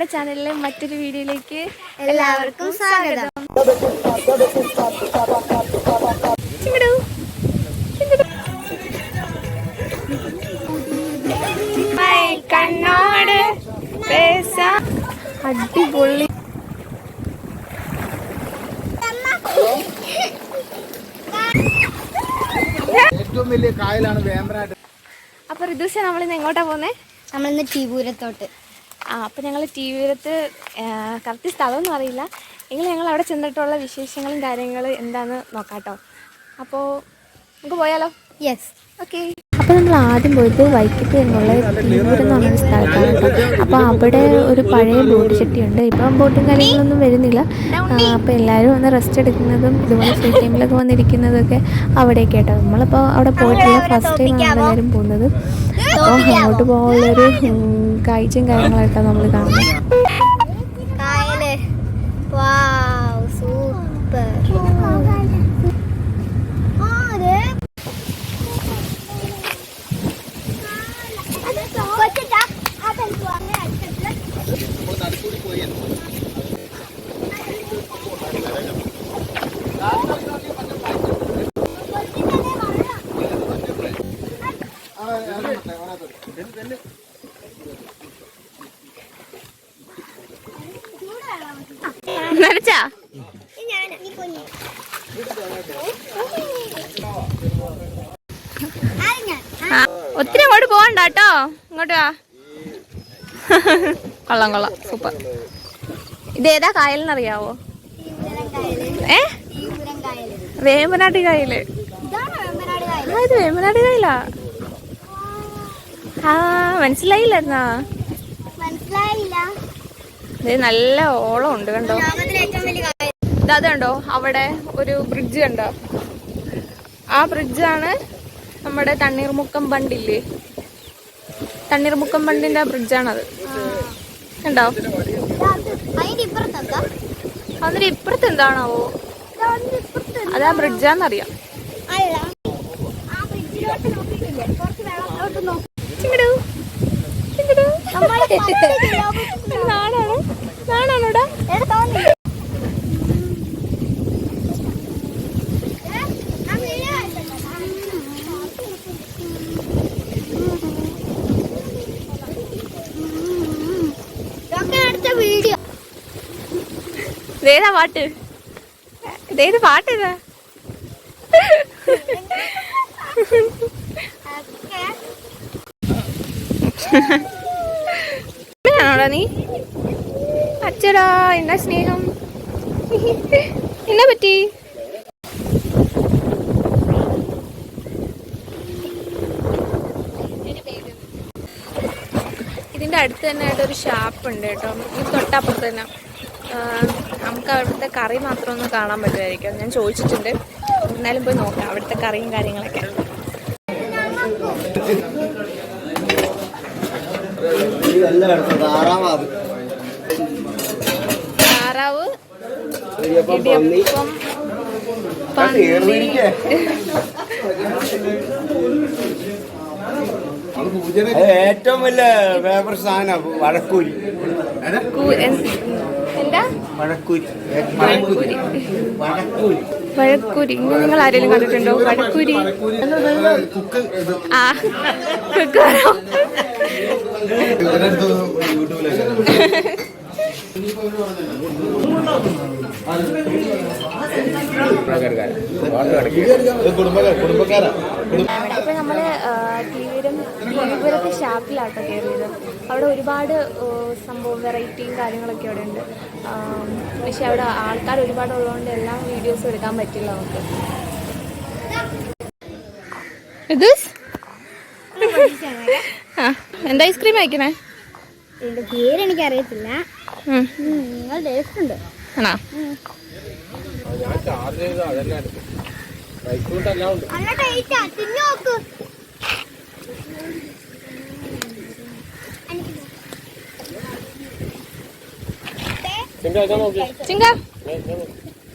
നമ്മുടെ ചാനലിലെ മറ്റൊരു വീഡിയോയിലേക്ക് എല്ലാവർക്കും സ്വാഗതം. കണ്ണോട് അടിപൊളി. ഏറ്റവും വലിയ കായലാണ് വേമ്പനാട്ട് അപ്പൊ ഋതുഷ നമ്മളിന്ന് എങ്ങോട്ടാ പോന്നേ? നമ്മളിന്ന് ടീപൂരത്തോട്ട്. ആ അപ്പം ഞങ്ങൾ ടി വിയിലത്ത് കറക്റ്റ് സ്ഥലമൊന്നും അറിയില്ല. എങ്കിലും ഞങ്ങൾ അവിടെ ചെന്നിട്ടുള്ള വിശേഷങ്ങളും കാര്യങ്ങളും എന്താണെന്ന് നോക്കാട്ടോ. അപ്പോൾ നമുക്ക് പോയാലോ? യെസ് ഓക്കെ അപ്പോൾ നമ്മൾ ആദ്യം പോയിട്ട് വൈക്കത്ത് എന്നുള്ള തിരുവൂരം എന്ന് പറഞ്ഞ സ്ഥലത്താണ് കേട്ടോ. അപ്പോൾ അവിടെ ഒരു പഴയ ബോട്ട് ചെട്ടിയുണ്ട്. ഇപ്പം ബോട്ടും കാര്യങ്ങളൊന്നും വരുന്നില്ല. അപ്പോൾ എല്ലാവരും ഒന്ന് റെസ്റ്റ് എടുക്കുന്നതും ഇതുപോലെ ഫ്രീ ടൈമിലൊക്കെ വന്നിരിക്കുന്നതൊക്കെ അവിടേക്ക് കേട്ടോ. നമ്മളിപ്പോൾ അവിടെ പോയിട്ടില്ല. ഫസ്റ്റ് ടൈം ആണ് എല്ലാവരും പോകുന്നത്. അപ്പോൾ അങ്ങോട്ട് പോകാനുള്ളൊരു കാഴ്ചയും കാര്യങ്ങളായിട്ടാണ് നമ്മൾ കാണുന്നത് കായൽ വാവ് സൂപ്പർ നനച്ചാ? ഒത്തിരി അങ്ങോട്ട് പോകണ്ട കേട്ടോ. ഇങ്ങോട്ട് വാ. കൊള്ളാം കൊള്ളാം. സൂപ്പർ. ഇതേതാ കായലിനറിയാവോ ഏ? വേമ്പനാട്ട് കായൽ. ഇത് വേമ്പനാട്ട് കായലാ. ആ മനസ്സിലായില്ലായിരുന്നാ മനസ്സിലായില്ല. ഇത് നല്ല ഓളം ഉണ്ട് കണ്ടോ അത് കണ്ടോ? അവിടെ ഒരു ബ്രിഡ്ജ് കണ്ടോ? ആ ബ്രിഡ്ജാണ് നമ്മുടെ തണ്ണീർമുക്കം ബണ്ടില്ലേ തണ്ണീർമുക്കം ബണ്ടിന്റെ ബ്രിഡ്ജാണത് കണ്ടോ? അതിന്റെ അതിന് ഇപ്പുറത്ത് എന്താണാവോ? അത് ആ ബ്രിഡ്ജാന്നറിയാം നാണാണോ? നാണാണോടാ ഇതേതാ പാട്ട്. ഇതേത് പാട്ട് ആണോടാ നീ? അച്ചടാ എന്നാ സ്നേഹം? എന്നാ പറ്റി? ഇതിന്റെ അടുത്ത് തന്നെ ആയിട്ട് ഒരു ഷാപ്പ് ഉണ്ട് കേട്ടോ. ഈ തൊട്ടപ്പുറത്ത് തന്നെ. നമുക്ക് അവിടുത്തെ കറി മാത്രം ഒന്ന് കാണാൻ പറ്റുമായിരിക്കും. ഞാൻ ചോദിച്ചിട്ടുണ്ട്. എന്നാലും പോയി നോക്കാം. അവിടുത്തെ കറിയും കാര്യങ്ങളൊക്കെ. താറാവ് ഇടിയപ്പം ഏറ്റവും വലിയ ഫേവറേറ്റ് സാധനം എൻ- എന്താ? വഴക്കൂരി. വടക്കൂരി വഴക്കൂരി. വഴക്കൂരി. നിങ്ങൾ ആരെങ്കിലും കണ്ടിട്ടുണ്ടോ? വഴക്കൂരി. കുക്ക് ആ. കുക്കറോ ഇപ്പൊ നമ്മൾ തീവ്രം തീവ്രത്തെ ഷാപ്പിലാട്ടോ കയറിയത്. അവിടെ ഒരുപാട് സംഭവം വെറൈറ്റിയും കാര്യങ്ങളൊക്കെ അവിടെ ഉണ്ട്. പക്ഷെ അവിടെ ആൾക്കാർ ഒരുപാട് ഉള്ളതുകൊണ്ട് എല്ലാം വീഡിയോസ് എടുക്കാൻ പറ്റില്ല നമുക്ക്. ഇത് ആ എന്താ ഐസ്ക്രീം കഴിക്കണേ? ഇതിന്റെ പേര് എനിക്ക് അറിയത്തില്ല ആണോ? ചിങ്ക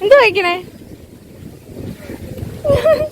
എന്താ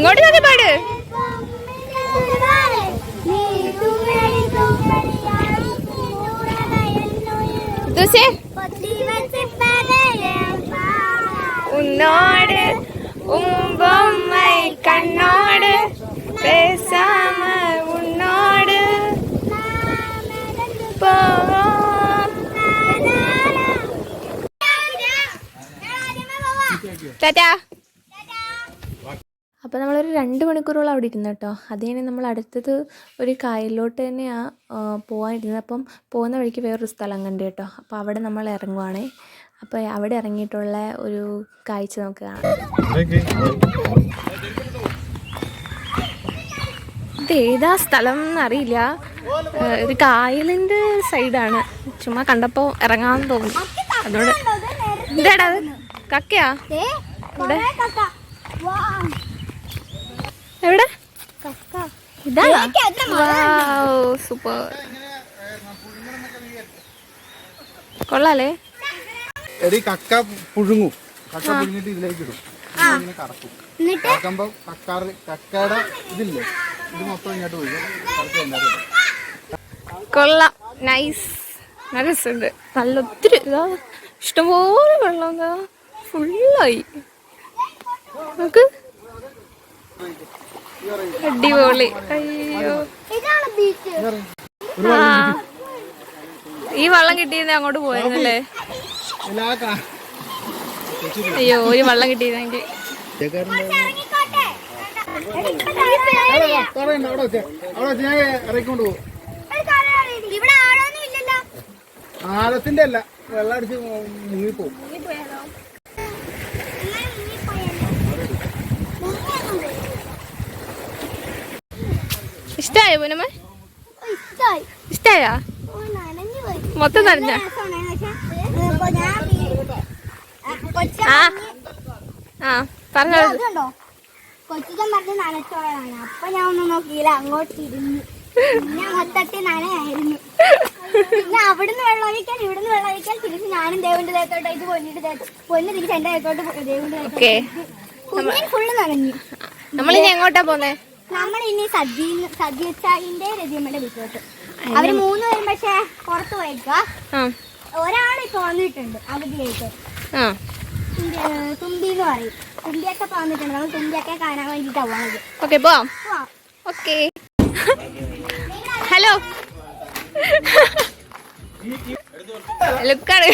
ഇങ്ങോട്ട് നോക്കി പാട്. ഉന്നോട് ഉമ്പൊമ്മൈ കണ്ണോട് പേസാമ ഉന്നോട് പോ. ടാറ്റാ അപ്പോൾ നമ്മളൊരു രണ്ട് മണിക്കൂറോളം അവിടെ ഇരുന്നു കേട്ടോ. അത് കഴിഞ്ഞ് നമ്മൾ അടുത്തത് ഒരു കായലിലോട്ട് തന്നെയാണ് പോകാനിരുന്നത് അപ്പം പോകുന്ന വഴിക്ക് വേറൊരു സ്ഥലം കണ്ടു കേട്ടോ. അപ്പോൾ അവിടെ നമ്മൾ ഇറങ്ങുവാണേ. അപ്പോൾ അവിടെ ഇറങ്ങിയിട്ടുള്ള ഒരു കാഴ്ച നമുക്ക് കാണാം. ഇത് ഏതാ സ്ഥലം എന്നറിയില്ല. ഒരു കായലിന്റെ സൈഡാണ്. ചുമ്മാ കണ്ടപ്പോൾ ഇറങ്ങാൻ തോന്നി. അതുകൊണ്ട് എന്താടാ കക്കയാ? എവിടെ? ഇതാ? സൂപ്പർ. കൊള്ളാലേ. എടി കക്ക പുഴുങ്ങു. കക്ക പുഴുങ്ങിട്ട് ഇതിലേക്ക് ഇടും. ഇങ്ങനെ കറക്കും. കറക്കുമ്പോ കക്കാറ് കക്കയുടെ ഇതില്ലേ? ഇത് മൊത്തം ഇങ്ങോട്ട് പോയി കൊള്ളാം. നൈസ് നല്ല രസമുണ്ട്. നല്ല ഒത്തിരി ഇതാ. ഇഷ്ടംപോലെ വെള്ളം എന്താ ഫുള്ളായി നോക്ക്. അടിപൊളി. അയ്യോ. ഈ വെള്ളം കിട്ടിയിരുന്നെ അങ്ങോട്ട് പോയിരുന്നല്ലേ? അയ്യോ ഒരു വെള്ളം കിട്ടിയിരുന്നെങ്കിൽ. ആഴത്തിന്റെ അല്ല വെള്ളം അടിച്ച് മുങ്ങിപ്പോവും ഇഷ്ടായോ പൂനമ്മ ഇഷ്ടായി. മൊത്തം നനഞ്ഞ? ആ, ആ. പറഞ്ഞ് നനച്ചോളാണ് അപ്പൊ ഞാൻ ഒന്നും നോക്കിയില്ല അങ്ങോട്ട് ഇരുന്നു പിന്നെ മൊത്തത്തിൽ നനയായിരുന്നു. പിന്നെ അവിടുന്ന് വെള്ളം ഒഴിക്കാൻ ഇവിടുന്ന് വെള്ളം ഒഴിക്കാൻ തിരിച്ച് ഞാനും ദേവന്റെ ദേഹത്തോട്ട് ഇത് പൊന്നിട്ട് തേച്ച് പൊന്ന് തിരിച്ച് എന്റെ ദേഹത്തോട്ട് ദേവന്റെ ദേഹത്തോട്ട് ഓക്കെ കുഞ്ഞിന് ഫുള്ള് നനഞ്ഞു. നമ്മളിനി എങ്ങോട്ടാ പോന്നേ? നമ്മൾ ഇനി സദ്യ സദ്യച്ചായിന്റെ രതിയമ്മയുടെ വീട്ടിലോട്ട് അവർ മൂന്ന് പേരും പക്ഷെ പുറത്ത് പോയേക്ക ആ. ഒരാൾ ഇപ്പൊ വന്നിട്ടുണ്ട് അവധിയായിട്ട്. തുമ്പി- എന്ന് പറയും. തുമ്പിയൊക്കെ വന്നിട്ടുണ്ട്. നമ്മൾ തുമ്പിയൊക്കെ കാണാൻ വേണ്ടിട്ടാ പോണത്. ഓക്കെ പോവാം. ഓക്കെ. ഹലോ. ലുക്കാണ്.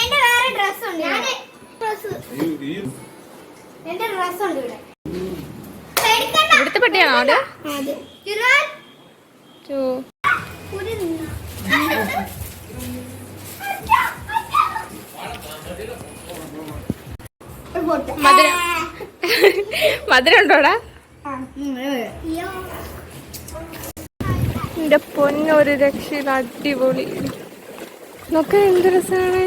എന്റെ വേറെ ഡ്രസ് ഉണ്ട്. ഡ്രസ് എന്റെ ഡ്രസ് ഉണ്ട് ഇവിടെ. ഇവിടുത്തെ പട്ടിയാണോ അവിടെ. മധുരം. മധുരം ഉണ്ടോടാ. എന്റെ പൊന്നൊരു രക്ഷയിൽ അടിപൊളി നോക്കാൻ എന്ത് രസമാണ്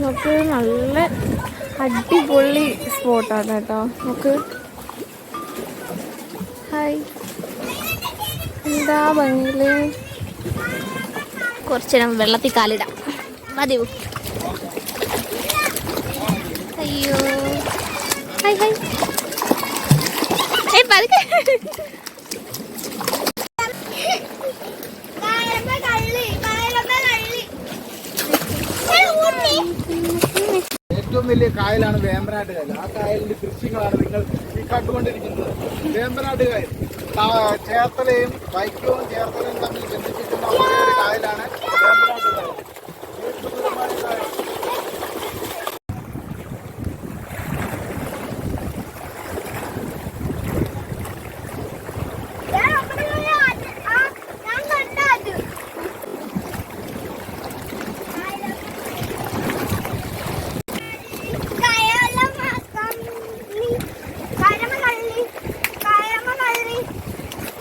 ഒന്നും നല്ല അടിപൊളി സ്പോട്ടാണ് കേട്ടോ. നമുക്ക് ഹായ്. എന്താ ഭംഗിയിൽ? നേരം വെള്ളത്തിൽ കാലിടാം. മതിയോ അയ്യോ. Hi hi. ഏ പതുക്കെ കായലമ്മ കള്ളി കായലമ്മ കള്ളി ഏ, ഊട്ടി. ഏറ്റവും വലിയ കായലാണ് വേമ്പനാട്ട് കായൽ ആ കായലിന്റെ ദൃശ്യങ്ങളാണ് നിങ്ങൾ ഈ കണ്ടുകൊണ്ടിരിക്കുന്നത്. വേമ്പനാട്ട് കായൽ ചേർത്തലയും വൈക്കവും ചേർത്തലയും തമ്മിൽ ബന്ധിപ്പിക്കുന്ന ഒരേ ഒരു കായലാണ് വേമ്പനാട്ട് കായൽ ഈ സുന്ദരമായ കായൽ ഞാൻ അവിടെ നിന്ന് അത് ആ ഞാൻ കണ്ട അത് കായലമ്മ കള്ളി കായലമ്മ കള്ളി കായലമ്മ കള്ളി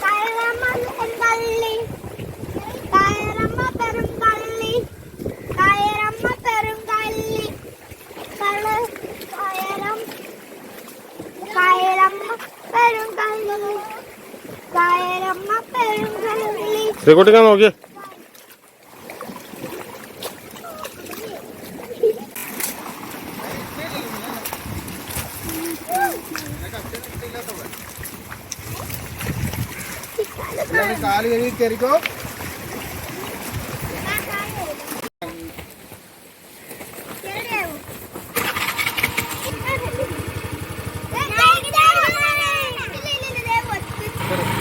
കായലമ്മ കള്ളി കായലമ്മ പെരും കള്ളി കായലമ്മ പെരും കള്ളി കള്ള് കായലം കായലമ്മ പെരും കള്ളി കായലമ്മ പെരും കള്ളി ശ്രീകുട്ടിക്കാൻ നോക്കിയേ കാൽ കഴുകി കയറിക്കോ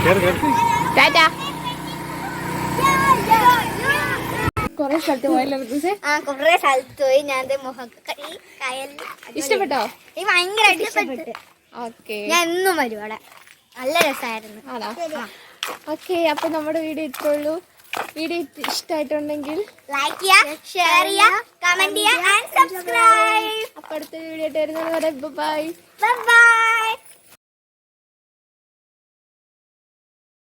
കയറി കയറി ടാറ്റാ കുറെ സ്ഥലത്ത് പോയല്ലോ ആ കൊറേ സ്ഥലത്ത് പോയി. ഞാൻ ഈ ഇഷ്ടപ്പെട്ടോ? ഈ ഭയങ്കരമായിട്ട് ഇഷ്ടപ്പെട്ടു. ഓക്കെ. ഞാൻ എന്നും വരും അവിടെ. നല്ല രസമായിരുന്നു ആണോ? ഓക്കെ അപ്പൊ നമ്മുടെ വീഡിയോ ഇട്ടുള്ളൂ വീഡിയോ ഇഷ്ടമായിട്ടുണ്ടെങ്കിൽ ലൈക്ക് ചെയ്യുക ഷെയർ ചെയ്യുക കമന്റ് ചെയ്യുക ആൻഡ് സബ്സ്ക്രൈബ് അപ്പൊ അടുത്ത വീഡിയോ ആയിട്ട് വരുന്നത് വരെ ബൈ ബൈ ബൈ